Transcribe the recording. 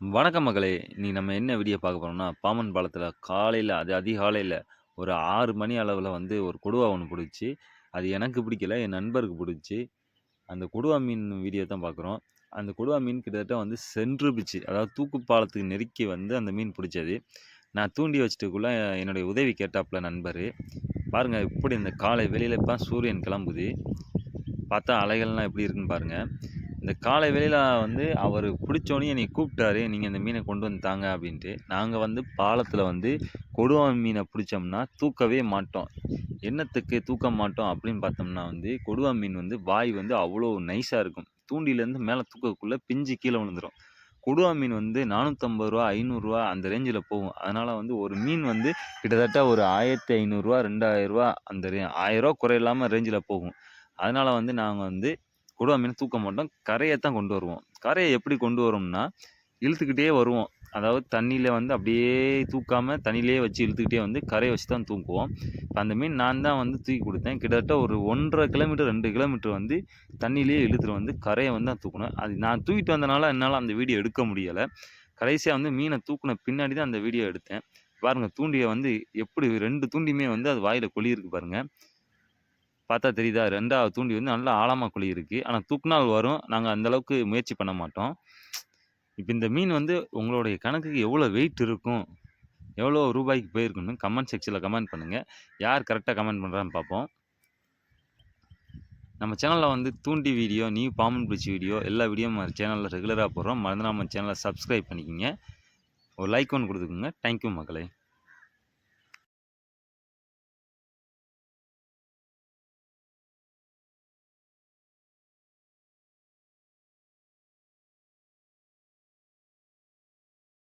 வணக்கம் மகளே. நீ நம்ம என்ன வீடியோ பார்க்க போகிறோம்னா பாமன் பாலத்தில் காலையில் அது அதிகாலையில் ஒரு ஆறு மணி அளவில் வந்து ஒரு கொடுவா ஒன்று பிடிச்சி அது எனக்கு பிடிக்கல என் நண்பருக்கு பிடிச்சி அந்த கொடுவா மீன் வீடியோ தான் பார்க்குறோம். அந்த கொடுவா மீன் கிட்டத்தட்ட வந்து சென்று பிச்சு அதாவது தூக்கு பாலத்துக்கு நெருக்கி வந்து அந்த மீன் பிடிச்சது. நான் தூண்டி வச்சுட்டுக்குள்ளே என்னுடைய உதவி கேட்டாப்புல நண்பர் பாருங்கள் இப்படி இந்த காலை வெளியில் இப்போ சூரியன் கிளம்புது பார்த்தா அலைகள்லாம் எப்படி இருக்குன்னு பாருங்கள் இந்த காலை வேளையில் வந்து அவர் பிடிச்சோன்னே என்னை கூப்பிட்டாரு நீங்கள் இந்த மீனை கொண்டு வந்து தாங்க அப்படின்ட்டு. நாங்கள் வந்து பாலத்தில் வந்து கொடுவா மீனை பிடிச்சோம்னா தூக்கவே மாட்டோம். என்னத்துக்கு தூக்க மாட்டோம்? அப்படின்னு பார்த்தோம்னா வந்து கொடுவா மீன் வந்து வாய் வந்து அவ்வளோ நைஸாக இருக்கும். தூண்டிலேருந்து மேலே தூக்கக்குள்ளே பிஞ்சு கீழே விழுந்துடும் கொடுவா மீன் வந்து நானூற்றம்பது ரூபா ஐநூறுரூவா அந்த ரேஞ்சில் போகும். அதனால் வந்து ஒரு மீன் வந்து கிட்டத்தட்ட ஒரு ஆயிரத்தி ஐநூறுரூவா ரெண்டாயிரரூவா அந்த ரே ஆயிரரூவா குறையில்லாமல் ரேஞ்சில் போகும். அதனால் வந்து நாங்கள் வந்து கொடுவா மீன் தூக்க மாட்டோம். கரையை தான் கொண்டு வருவோம். கரையை எப்படி கொண்டு வரோம்னா இழுத்துக்கிட்டே வருவோம். அதாவது தண்ணியில் வந்து அப்படியே தூக்காமல் தண்ணியிலே வச்சு இழுத்துக்கிட்டே வந்து கரையை வச்சு தான் தூக்குவோம். இப்போ அந்த மீன் நான் தான் வந்து தூக்கி கொடுத்தேன். கிட்டத்தட்ட ஒரு ஒன்றரை கிலோமீட்டர் ரெண்டு கிலோமீட்டர் வந்து தண்ணியிலே இழுத்துட்டு வந்து கரையை வந்து தான் தூக்கணும். அது நான் தூக்கிட்டு வந்தனால என்னால் அந்த வீடியோ எடுக்க முடியலை. கடைசியாக வந்து மீனை தூக்கின பின்னாடி தான் அந்த வீடியோ எடுத்தேன். பாருங்கள் தூண்டியை வந்து எப்படி ரெண்டு தூண்டியுமே வந்து அது வாயில் கொளியிருக்கு பாருங்கள் பார்த்தா தெரியுதா? ரெண்டாவது தூண்டி வந்து நல்லா ஆழமாக குழி இருக்குது ஆனால் தூக்குனால் வரும் நாங்கள் அந்தளவுக்கு முயற்சி பண்ண மாட்டோம். இப்போ இந்த மீன் வந்து உங்களுடைய கணக்குக்கு எவ்வளோ வெயிட் இருக்கும்? எவ்வளோ ரூபாய்க்கு போயிருக்குன்னு கமெண்ட் செக்ஷனில் கமெண்ட் பண்ணுங்கள் யார் கரெக்டாக கமெண்ட் பண்ணுறான்னு பார்ப்போம். நம்ம சேனலில் வந்து தூண்டி வீடியோ நியூ பாம்பன் பிடிச்சி வீடியோ எல்லா வீடியோ நம்ம சேனலில் ரெகுலராக போடுறோம். மறந்து நம்ம சேனலை சப்ஸ்கிரைப் பண்ணிக்கோங்க. ஒரு லைக் ஒன்று கொடுத்துக்குங்க. தேங்க்யூ மக்களே.